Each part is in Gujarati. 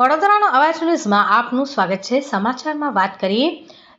વડોદરાનો અવાજ ન્યૂઝમાં આપનું સ્વાગત છે. સમાચારમાં વાત કરીએ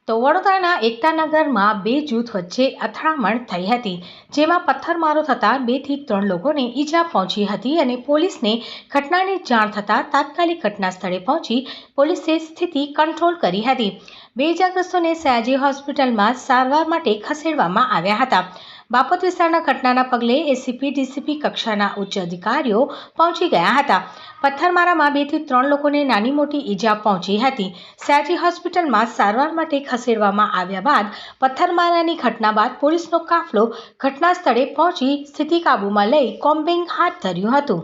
તો વડોદરાના એકતાનગરમાં બે જૂથ વચ્ચે અથડામણ થઈ હતી, જેમાં પથ્થરમારો થતાં બેથી ત્રણ લોકોને ઈજા પહોંચી હતી અને પોલીસને ઘટનાની જાણ થતાં તાત્કાલિક ઘટના સ્થળે પહોંચી પોલીસે સ્થિતિ કંટ્રોલ કરી હતી. બે ઇજાગ્રસ્તોને સયાજી હોસ્પિટલમાં સારવાર માટે ખસેડવામાં આવ્યા હતા. બાપત વિસ્તારના ઘટનાના પગલે એસીપી, ડીસીપી કક્ષાના ઉચ્ચ અધિકારીઓ પહોંચી ગયા હતા. પથ્થરમારામાં બેથી ત્રણ લોકોને નાની મોટી ઈજા પહોંચી હતી. સયાજી હોસ્પિટલમાં સારવાર માટે ખસેડવામાં આવ્યા બાદ પથ્થરમારાની ઘટના બાદ પોલીસનો કાફલો ઘટના સ્થળે પહોંચી સ્થિતિ કાબૂમાં લઈ કોમ્બિંગ હાથ ધર્યું હતું.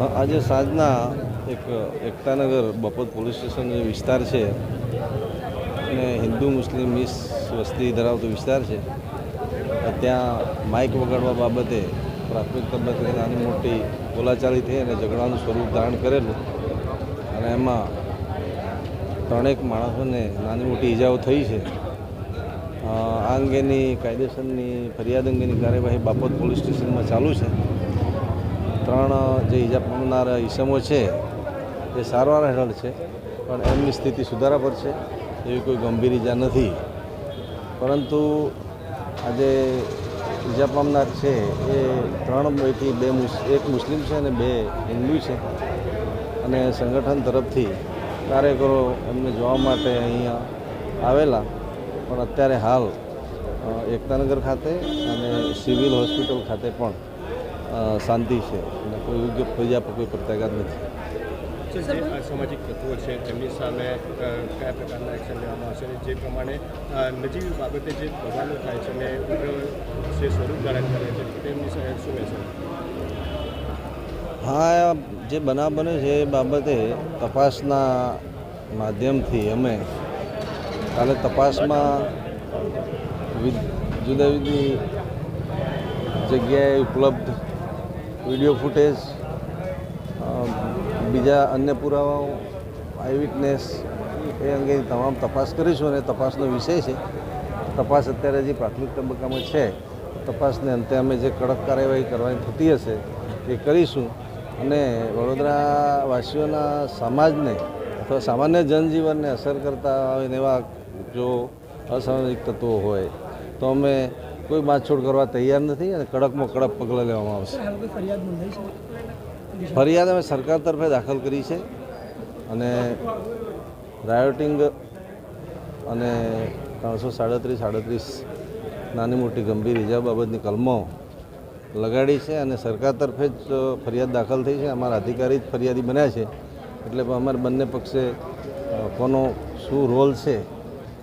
આજે સાંજના એક એકતાનગર બપોર પોલીસ સ્ટેશન વિસ્તાર છે, અને હિન્દુ, મુસ્લિમ, મિસ વસ્તી ધરાવતો વિસ્તાર છે. ત્યાં માઇક વગાડવા બાબતે પ્રાથમિક તબક્કે નાની મોટી બોલાચાલી થઈ અને ઝઘડાનું સ્વરૂપ ધારણ કરેલું. અને એમાં ત્રણેક માણસોને નાની મોટી ઈજાઓ થઈ છે. આ અંગેની કાયદેસરની ફરિયાદ અંગેની કાર્યવાહી બાપત પોલીસ સ્ટેશનમાં ચાલુ છે. ત્રણ જે ઈજા પામનાર ઈસમો છે, એ સારવાર હેઠળ છે, પણ એમની સ્થિતિ સુધારા પર છે. એવી કોઈ ગંભીર ઈજા નથી. પરંતુ આજે ઈજા પામનાર છે એ ત્રણ પૈકી બે એક મુસ્લિમ છે અને બે હિન્દુ છે. અને સંગઠન તરફથી કાર્યકરો એમને જોવા માટે અહીંયા આવેલા. પણ અત્યારે હાલ એકતાનગર ખાતે અને સિવિલ હોસ્પિટલ ખાતે પણ શાંતિ છે. અને કોઈ યોગ્ય ફરિયાદ કોઈ પ્રત્યાઘાત નથી. જે અસામાજિક તત્વો છે, તેમની સામે કયા પ્રકારના એક્શન લેવામાં આવશે અને જે પ્રમાણે નજીવી બાબતે જે બગાડો થાય છે અને જે સ્વરૂપ ધારણ કરે છે, તેમની સામે શું રહેશે હા જે બનાવ બને છે એ બાબતે તપાસના માધ્યમથી અમે કાલે તપાસમાં જુદા જુદી જગ્યાએ ઉપલબ્ધ વીડિયો ફૂટેજ બીજા અન્ય પુરાવાઓ આઈ વિટનેસ એ અંગેની તમામ તપાસ કરીશું અને તપાસનો વિષય છે. તપાસ અત્યારે જે પ્રાથમિક તબક્કામાં છે, તપાસને અંતે અમે જે કડક કાર્યવાહી કરવાની થતી હશે એ કરીશું. અને વડોદરાવાસીઓના સમાજને અથવા સામાન્ય જનજીવનને અસર કરતા હોય એવા જો અસામાજિક તત્વો હોય, તો અમે કોઈ બાંધછોડ કરવા તૈયાર નથી અને કડકમાં કડક પગલાં લેવામાં આવશે. ફરિયાદ અમે સરકાર તરફે દાખલ કરી છે અને રાયોટિંગ અને ત્રણસો સાડત્રીસ સાડત્રીસ નાની મોટી ગંભીર ઇજા બાબતની કલમો લગાડી છે અને સરકાર તરફે જ ફરિયાદ દાખલ થઈ છે. અમારા અધિકારી જ ફરિયાદી બન્યા છે. એટલે અમારે બંને પક્ષે કોનો શું રોલ છે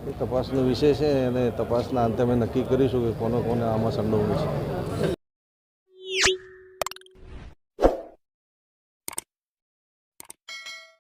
એ તપાસનો વિષય છે અને તપાસના અંતે અમે નક્કી કરીશું કે કોનો કોને આમાં સંડોવણી છે.